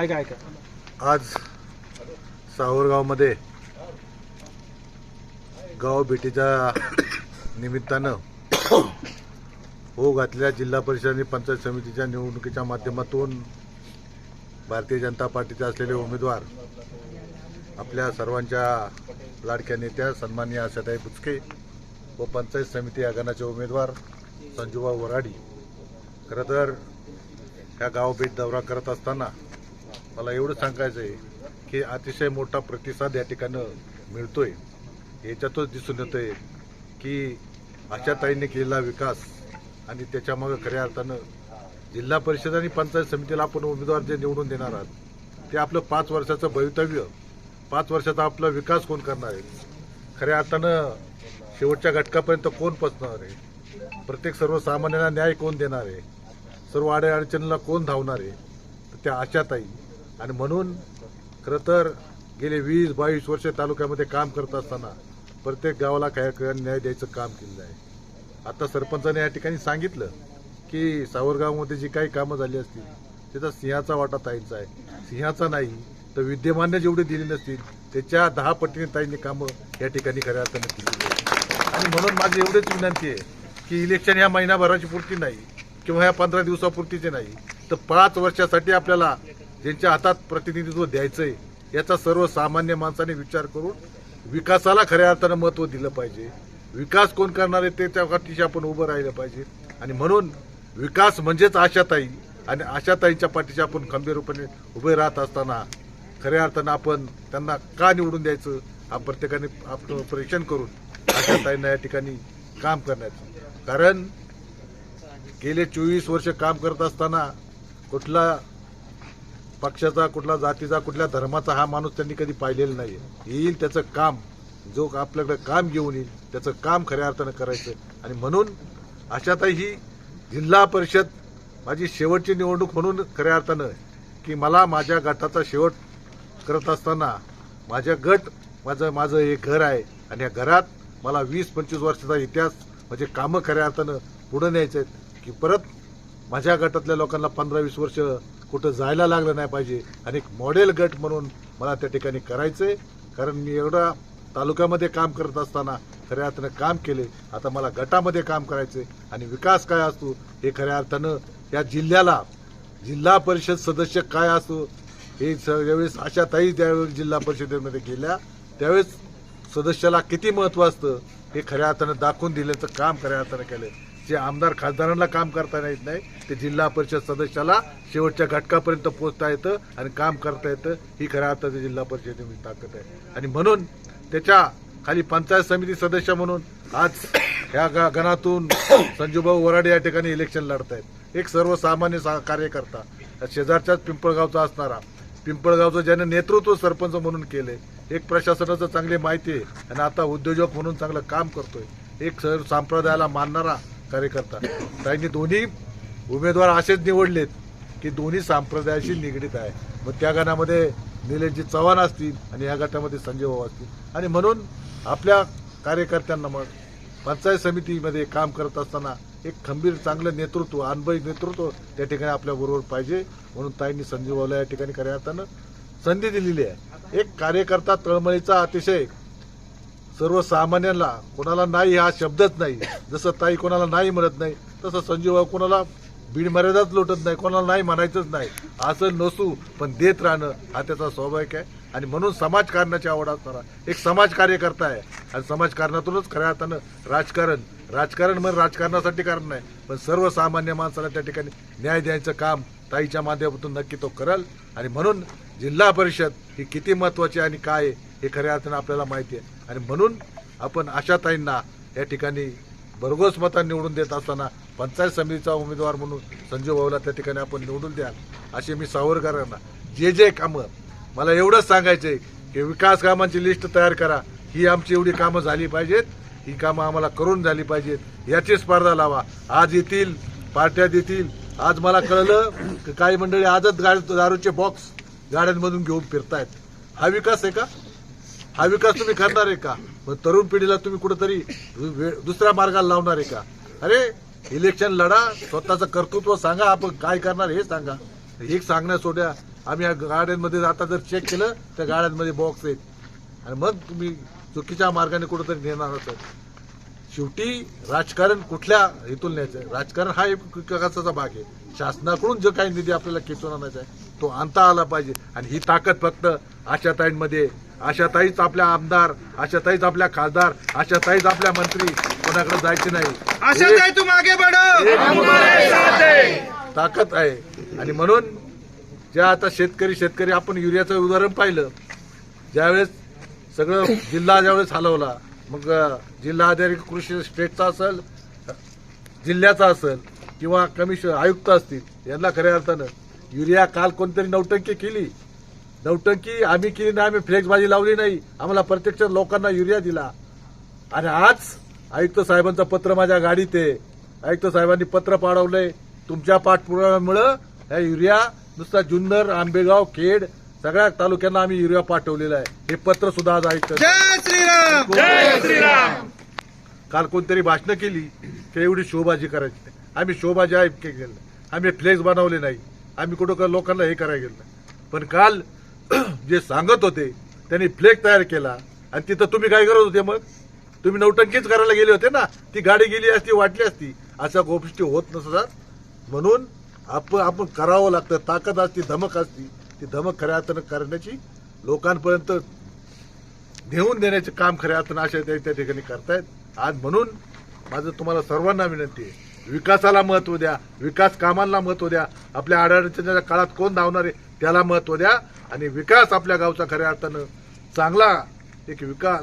ऐका ऐका. आज सावरगावमध्ये गाव भेटीच्या निमित्तानं हो घातलेल्या जिल्हा परिषद आणि पंचायत समितीच्या निवडणुकीच्या माध्यमातून भारतीय जनता पार्टीचे असलेले उमेदवार आपल्या सर्वांच्या लाडक्या नेत्या सन्माननीय आशाताई बुचके व पंचायत समिती आगानाचे उमेदवार संजूबा वराडी. खरं तर ह्या गाव भेट दौरा करत असताना मला एवढं सांगायचं आहे की अतिशय मोठा प्रतिसाद या ठिकाणं मिळतोय. याच्यातच दिसून येतंय की आशाताईंनी केलेला विकास आणि त्याच्यामागं खऱ्या अर्थानं जिल्हा परिषद आणि पंचायत समितीला आपण उमेदवार जे निवडून देणार आहात ते आपलं पाच वर्षाचं भवितव्य पाच वर्षाचा आपला विकास कोण करणार आहे? खऱ्या अर्थानं शेवटच्या घटकापर्यंत कोण पोचणार आहे? प्रत्येक सर्वसामान्यांना न्याय कोण देणार आहे? सर्व आडे अडचणीला कोण धावणार आहे? तर त्या आशाताई आणि म्हणून खरं तर गेले वीस बावीस वर्ष तालुक्यामध्ये काम करत असताना प्रत्येक गावाला काय न्याय द्यायचं काम केलेलं आहे. आता सरपंचाने या ठिकाणी सांगितलं की सावरगावमध्ये जी काही कामं झाली असतील त्याचा सिंहाचा वाटा ताईंचा आहे. सिंहाचा नाही तर विद्यमान्य जेवढे दिले नसतील त्याच्या दहा पटीने ताईंनी कामं या ठिकाणी खऱ्या अर्थानं केली आणि म्हणून माझी एवढीच विनंती आहे की इलेक्शन ह्या महिनाभराची पुरती नाही किंवा ह्या पंधरा दिवसापुरतीचे नाही तर पाच वर्षासाठी आपल्याला ज्यांच्या हातात प्रतिनिधित्व द्यायचं आहे याचा सर्वसामान्य माणसाने विचार करून विकासाला खऱ्या अर्थानं महत्त्व दिलं पाहिजे. विकास कोण करणार आहे त्याच्या पाठीशी आपण उभं राहिलं पाहिजे. आणि म्हणून विकास म्हणजेच आशाताई आणि आशाताईच्या पाठीशी आपण खंबीरपणे उभे राहत असताना खऱ्या अर्थानं आपण त्यांना का निवडून द्यायचं हा प्रत्येकाने आपलं परीक्षण करून आशाताईंना या ठिकाणी काम करण्याचं. कारण गेले चोवीस वर्ष काम करत असताना कुठला पक्षाचा कुठला जातीचा कुठल्या धर्माचा हा माणूस त्यांनी कधी पाहिलेला नाही येईल त्याचं काम जो आपल्याकडे काम घेऊन येईल त्याचं काम खऱ्या अर्थानं करायचं. आणि म्हणून अशातही ही जिल्हा परिषद माझी शेवटची निवडणूक म्हणून खऱ्या अर्थानं की मला माझ्या गटाचा शेवट करत असताना माझ्या गट माझं माझं हे घर आहे. आणि या घरात मला वीस पंचवीस वर्षाचा इतिहास म्हणजे कामं खऱ्या अर्थानं पुढं न्यायचे आहेत की परत माझ्या गटातल्या लोकांना पंधरा वीस वर्ष कुठं जायला लागलं नाही पाहिजे. आणि एक मॉडेल गट म्हणून मला त्या ठिकाणी करायचंय. कारण मी एवढा तालुक्यामध्ये काम करत असताना खऱ्या अर्थानं काम केले. आता मला गटामध्ये काम करायचंय. आणि विकास काय असतो हे खऱ्या अर्थानं या जिल्ह्याला जिल्हा परिषद सदस्य काय असतो हे स- ज्यावेळेस आशाताई त्यावेळेस जिल्हा परिषदेमध्ये गेल्या त्यावेळेस सदस्याला किती महत्त्व असतं हे खऱ्या अर्थानं दाखवून दिल्याचं काम खऱ्या अर्थानं केलं जे आमदार खासदारांना काम करता येत नाही ते जिल्हा परिषद सदस्याला शेवटच्या घटकापर्यंत पोहोचता येतं आणि काम करता येतं. ही खऱ्या अर्थाची जिल्हा परिषदेची ताकद आहे. आणि म्हणून त्याच्याखाली पंचायत समिती सदस्य म्हणून आज ह्या ग- गणातून संजूभाऊ वराडे या ठिकाणी इलेक्शन लढतायत. एक सर्वसामान्य सा- कार्यकर्ता शेजारच्याच पिंपळगावचा असणारा पिंपळगावचं ज्याने नेतृत्व सरपंच म्हणून केले एक प्रशासनाचं चांगली माहिती आहे आणि आता उद्योजक म्हणून चांगलं काम करतोय. एक सर संप्रदायाला मानणारा कार्यकर्ता. त्यांनी दोन्ही उमेदवार असेच निवडलेत की दोन्ही संप्रदायाशी निगडीत आहे. मग त्या गणामध्ये निलेशजी चव्हाण असतील आणि या गटामध्ये संजय भाऊ असतील. आणि म्हणून आपल्या कार्यकर्त्यांना मग पंचायत समितीमध्ये काम करत असताना एक खंबीर चांगलं नेतृत्व अनुभवी नेतृत्व त्या ठिकाणी आपल्या बरोबर पाहिजे. म्हणून ताईंनी संजय भाऊला या ठिकाणी कार्यकर्त्यांना संधी दिलेली आहे. एक कार्यकर्ता तळमळीचा अतिशय सर्वसामान्यांना कोणाला नाही हा शब्दच नाही. जसं ताई कोणाला नाही म्हणत नाही तसं संजीव कोणाला बीड मर्यादाच लोटत नाही कोणाला नाही म्हणायचंच नाही. असं नसू पण देत राहणं हा त्याचा स्वाभाविक आहे. आणि म्हणून समाजकारणाची आवड असणारा एक समाज कार्यकर्ता आहे. आणि समाजकारणातूनच खऱ्या अर्थानं राजकारण राजकारण म्हणजे राजकारणासाठी कारण नाही पण सर्वसामान्य माणसाला त्या ठिकाणी न्याय द्यायचं काम ताईच्या माध्यमातून नक्की तो करल. आणि म्हणून जिल्हा परिषद ही किती महत्वाची आणि काय आहे हे खऱ्या अर्थानं आपल्याला माहिती आहे. आणि म्हणून आपण आशाताईंना या ठिकाणी भरघोस मतांनी निवडून देत असताना पंचायत समितीचा उमेदवार म्हणून संजू भाऊला त्या ठिकाणी आपण निवडून द्याल असे मी सावरकरांना जे जे कामं मला एवढंच सांगायचंय की विकास कामांची लिस्ट तयार करा. ही आमची एवढी कामं झाली पाहिजेत. ही कामं आम्हाला करून झाली पाहिजेत. याची स्पर्धा लावा. आज येतील पार्ट्या देतील आज मला कळलं की काही मंडळी आजच गाडी दारूचे बॉक्स गाड्यांमधून घेऊन फिरतायत. हा विकास आहे का? हा विकास तुम्ही करणार आहे का? मग तरुण पिढीला तुम्ही कुठंतरी दुसऱ्या मार्गाला लावणार आहे का? अरे इलेक्शन लढा स्वतःचं कर्तृत्व सांगा आपण काय करणार हे सांगा. एक सांगण्या सोड्या आम्ही या गाड्यांमध्ये आता जर चेक केलं त्या गाड्यांमध्ये बॉक्स आहेत. आणि मग तुम्ही चुकीच्या मार्गाने कुठंतरी नेणार होतं शेवटी राजकारण कुठल्या हेतून न्यायचं राजकारण हा एक विकासाचा भाग आहे. शासनाकडून जो काही निधी आपल्याला खेचून आणायचा आहे तो आणता आला पाहिजे. आणि ही ताकद फक्त आशाताईंमध्ये. आशाताईच आपल्या आमदार आशाताईच आपल्या खासदार आशाताईच आपल्या मंत्री कोणाकडे जायचे नाही. बढ़ो. ताकद आहे. आणि म्हणून ज्या आता शेतकरी शेतकरी आपण युरियाचं उदाहरण पाहिलं. ज्यावेळेस सगळं जिल्हा ज्यावेळेस हलवला मग जिल्हाधिकारी जिल्हा कृषी स्टेटचा असेल जिल्ह्याचा असेल किंवा कमिशन आयुक्त असतील यांना खऱ्या अर्थानं युरिया काल कोणतरी नौटंकी केली. नौटंकी आम्ही केली नाही आम्ही फ्लेक्सबाजी लावली नाही. आम्हाला प्रत्यक्ष लोकांना युरिया दिला. आणि आज आयुक्त साहेबांचं पत्र माझ्या गाडीत आहे. आयुक्त साहेबांनी पत्र पाठवलंय तुमच्या पाठपुराव्यामुळं ह्या युरिया नुसता जुन्नर आंबेगाव खेड सगळ्या तालुक्यांना आम्ही युरिया पाठवलेला आहे. हे पत्र सुद्धा आज आयुक्त जय श्रीराम! जय श्रीराम! काल कोणतरी भाषणं केली की एवढी शोबाजी करायची. नाही. आम्ही शोबाजी आहे के- केलं. नाही. आम्ही फ्लेक्स बनवले नाही. आम्ही कुठं का लोकांना हे करायला गेलो पण काल जे सांगत होते त्यांनी फ्लेक्स तयार केला. आणि तिथं तुम्ही काय करत होते मग? तुम्ही नौटंकीच करायला गेले होते ना? ती गाडी गेली असती वाटली असती. अशा गोष्टी होत नसतात. म्हणून आपण आपण करावं लागतं. ताकद असती धमक असती. ती धमक खऱ्या अर्थानं करण्याची लोकांपर्यंत नेऊन देण्याचे काम खऱ्या अर्थानं अशा त्या त्या ठिकाणी करतायत. आज म्हणून माझं तुम्हाला सर्वांना विनंती आहे. विकासाला महत्त्व द्या. विकास कामांना महत्त्व द्या. आपल्या अडचणीच्या काळात कोण धावणार आहे त्याला महत्त्व द्या. आणि विकास आपल्या गावचा खऱ्या अर्थानं चांगला एक विकास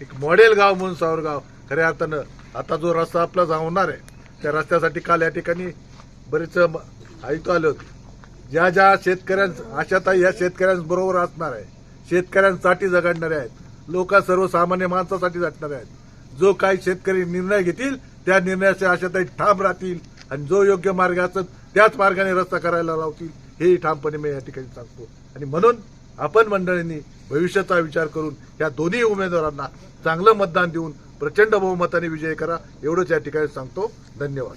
एक मॉडेल गाव म्हणून सावरगाव खऱ्या अर्थानं आता जो रस्ता आपला जावणार आहे त्या रस्त्यासाठी काल या ठिकाणी बरेच म- आयुक्त आले होते. ज्या ज्या शेतकऱ्यांस आशाताई या शेतकऱ्यांबरोबर असणार आहे. शेतकऱ्यांसाठी झगडणारे आहेत. लोक सर्वसामान्य माणसासाठी झटणारे आहेत. जो काही शेतकरी निर्णय घेतील त्या निर्णयाचे आशाताई ठाम राहतील आणि जो योग्य मार्ग असेल त्याच मार्गाने रस्ता करायला लावतील. हेही ठामपणे मी या ठिकाणी सांगतो. आणि म्हणून आपण मंडळींनी भविष्याचा विचार करून या दोन्ही उमेदवारांना चांगलं मतदान देऊन प्रचंड बहुमताने विजय करा. एवढंच या ठिकाणी सांगतो. धन्यवाद.